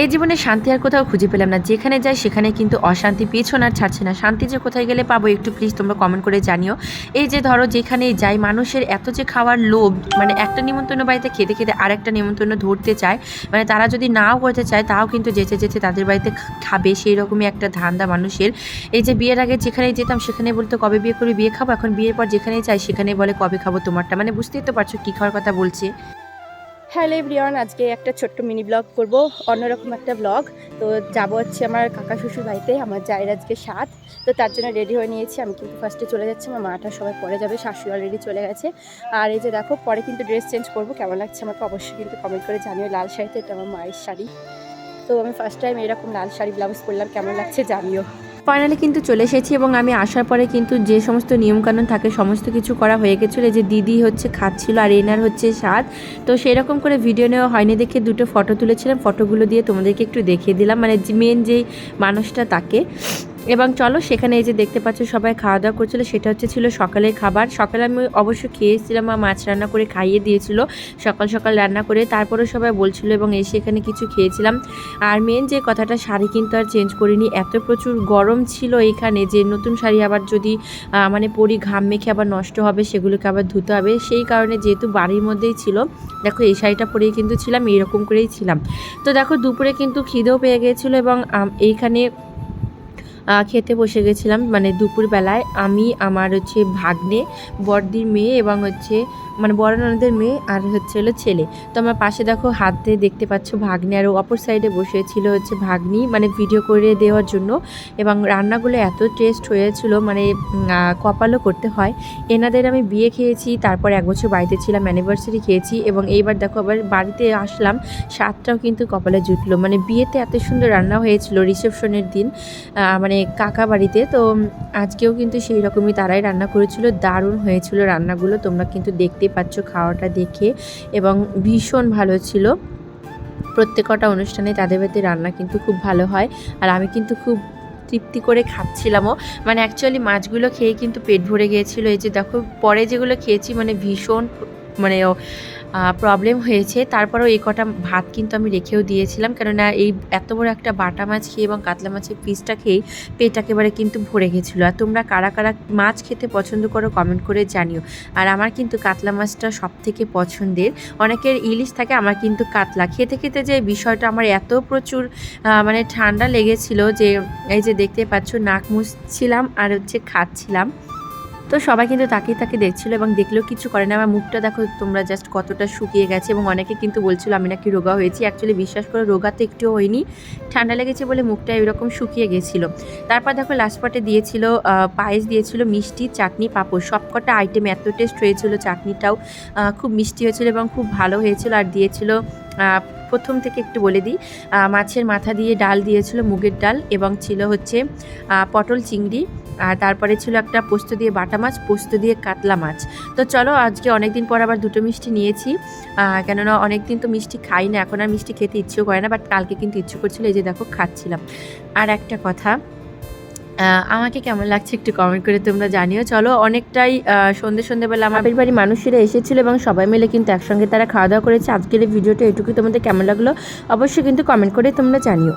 এই জীবনে শান্তি আর কোথাও খুঁজে পেলাম না। যেখানে যাই সেখানে কিন্তু অশান্তি। পেছন আর ছাড়ছে না। শান্তি যে কোথায় গেলে পাবো একটু প্লিজ তোমরা কমেন্ট করে জানিও। এই যে ধরো যেখানেই যাই, মানুষের এত যে খাওয়ার লোভ মানে একটা নিমন্ত্রণ বাড়িতে খেতে খেতে আরেকটা নিমন্ত্রণ ধরতে চায় মানে তারা যদি নাও করতে চায়, তাও কিন্তু যেতে যেতে তাদের বাড়িতে খাবে সেই রকমই একটা ধান্দা মানুষের। এই যে বিয়ের আগে যেখানেই যেতাম সেখানে বলতো, কবে বিয়ে করে? বিয়ে খাব? এখন বিয়ের পর যেখানেই চাই সেখানে বলে, কবে খাব তোমারটা? মানে বুঝতেই তো পারছ কী খাওয়ার কথা বলছে। হ্যালো এভরিওয়ান, আজকে একটা ছোট্ট মিনি ব্লগ করব, অন্যরকম একটা ব্লগ। তো যাব হচ্ছে আমার কাকা শ্বশুর বাড়িতে, আমার জায়ের আজকে সাত। তো তার জন্য রেডি হয়ে নিয়েছি। আমি কিন্তু ফার্স্টে চলে যাচ্ছি, আমার মাটা সবাই পরে যাবে, শাশুড়ি অলরেডি চলে গেছে। আর এই যে দেখো, পরে কিন্তু ড্রেস চেঞ্জ করব, কেমন লাগছে আমাকে অবশ্যই কিন্তু কমেন্ট করে জানিও। লাল শাড়িতে এটা আমার মায়ের শাড়ি। তো আমি ফার্স্ট টাইম এরকম লাল শাড়ি ব্লাউজ পরলাম, কেমন লাগছে জানিও। ফাইনালি কিন্তু চলে এসেছি এবং আমি আসার পরে কিন্তু যে সমস্ত নিয়মকানুন থাকে, সমস্ত কিছু করা হয়ে গেছিল। যে দিদি হচ্ছে খাচ্ছিল আর এনার হচ্ছে স্বাদ। তো সেরকম করে ভিডিও নেওয়া হয়নি দেখে দুটো ফটো তুলেছিলাম। ফটোগুলো দিয়ে তোমাদেরকে একটু দেখিয়ে দিলাম। মানে মেন যেই মানুষটা তাকে। এবং চলো সেখানে এই যে দেখতে পাচ্ছ সবাই খাওয়া দাওয়া করছিল, সেটা হচ্ছে ছিল সকালের খাবার। সকালে আমি অবশ্য খেয়েছিলাম আর মাছ রান্না করে খাইয়ে দিয়েছিল। সকাল সকাল রান্না করে তারপরে সবাই বলছিল এবং এসে এখানে কিছু খেয়েছিলাম। আর মেন যে কথাটা, শাড়ি কিন্তু আর চেঞ্জ করিনি। এত প্রচুর গরম ছিল এখানে যে নতুন শাড়ি আবার যদি মানে পরি ঘাম মেখে আবার নষ্ট হবে, সেগুলোকে আবার ধুতে হবে। সেই কারণে যেহেতু বাড়ির মধ্যেই ছিল, দেখো এই শাড়িটা পরেই কিন্তু ছিলাম এইরকম করেই ছিলাম। তো দেখো দুপুরে কিন্তু খিদেও পেয়ে গিয়েছিল এবং এইখানে খেতে বসে গেছিলাম মানে দুপুরবেলায়। আমি আমার হচ্ছে ভাগ্নে বড়দির মেয়ে এবং হচ্ছে মানে বড় ননদের মেয়ে আর হচ্ছে হলো ছেলে। তো আমার পাশে দেখো হাত দেখতে পাচ্ছ ভাগ্নে আর অপর সাইডে বসেছিল হচ্ছে ভাগ্নি মানে ভিডিও করে দেওয়ার জন্য। এবং রান্নাগুলো এত টেস্ট হয়েছিল মানে কপালও করতে হয়। এনাদের আমি বিয়ে খেয়েছি তারপর এক বছর বাড়িতে ছিলাম অ্যানিভার্সারি খেয়েছি এবং এইবার দেখো আবার বাড়িতে আসলাম স্বাদটাও কিন্তু কপালে জুটলো। মানে বিয়েতে এত সুন্দর রান্না হয়েছিল রিসেপশনের দিন আহ, মানে কাকা বাড়িতে, তো আজকেও কিন্তু সেই রকমই তারাই রান্না করেছিল। দারুণ হয়েছিল রান্নাগুলো, তোমরা কিন্তু দেখতেই পাচ্ছ খাওয়াটা দেখে, এবং ভীষণ ভালো ছিল। প্রত্যেকটা অনুষ্ঠানে তাদের বাড়িতে রান্না কিন্তু খুব ভালো হয়, আর আমি কিন্তু খুব তৃপ্তি করে খাচ্ছিলামও। মানে অ্যাকচুয়ালি মাছগুলো খেয়ে কিন্তু পেট ভরে গিয়েছিল। এই যে দেখো, পরে যেগুলো খেয়েছি মানে ভীষণ মানে প্রবলেম হয়েছে। তারপরেও এই কটা ভাত কিন্তু আমি রেখেও দিয়েছিলাম। কেননা এই এত বড় একটা বাটা মাছ খেয়ে এবং কাতলা মাছের পিসটা খেয়েই পেট একেবারে কিন্তু ভরে গেছিল। আর তোমরা কারা কারা মাছ খেতে পছন্দ করো কমেন্ট করে জানিও। আর আমার কিন্তু কাতলা মাছটা সব থেকে পছন্দের। অনেকের ইলিশ থাকে, আমার কিন্তু কাতলা। খেতে খেতে যে বিষয়টা আমার এত প্রচুর মানে ঠান্ডা লেগেছিল যে, এই যে দেখতে পাচ্ছ নাক মুছছিলাম আর হচ্ছে খাচ্ছিলাম। তো সবাই কিন্তু তাকিয়ে তাকিয়ে দেখছিল এবং দেখলেও কিছু করে না। আমার মুখটা দেখো, তোমরা জাস্ট কতটা শুকিয়ে গেছে এবং অনেকে কিন্তু বলছিল আমি নাকি রোগা হয়েছি। অ্যাকচুয়ালি বিশ্বাস করে, রোগা তো একটুও হয়নি, ঠান্ডা লেগেছে বলে মুখটা এরকম শুকিয়ে গেছিল। তারপর দেখো লাস্ট পার্টে দিয়েছিল পায়েস দিয়েছিল, মিষ্টি, চাটনি, পাঁপড়। সবকটা আইটেম এত টেস্ট হয়েছিল চাটনিটাও খুব মিষ্টি হয়েছিল এবং খুব ভালো হয়েছিল। আর দিয়েছিল প্রথম থেকে একটু বলে দিই মাছের মাথা দিয়ে ডাল দিয়েছিল, মুগের ডাল এবং ছিল হচ্ছে পটল চিংড়ি। আর তারপরে ছিল একটা পোস্ত দিয়ে বাটা মাছ পোস্ত দিয়ে কাতলা মাছ। তো চলো আজকে অনেক দিন পর আবার দুটো মিষ্টি নিয়েছি। কেননা অনেক দিন তো মিষ্টি খাই না এখন আর মিষ্টি খেতে ইচ্ছেও করে না বাট কালকে কিন্তু ইচ্ছে করছিল এই যে দেখো খাচ্ছিলাম। আর একটা কথা আমাকে কেমন লাগছে একটু কমেন্ট করে তোমরা জানিও। চলো অনেকটাই আহ, সন্ধে সন্ধেবেলা আমার বাড়ির বাড়ি মানুষেরা এসেছিল এবং সবাই মিলে কিন্তু একসঙ্গে তারা খাওয়া দাওয়া করেছে। আজকের এই ভিডিওটা এটুকু তোমাদের কেমন লাগল অবশ্যই কিন্তু কমেন্ট করে তোমরা জানিও।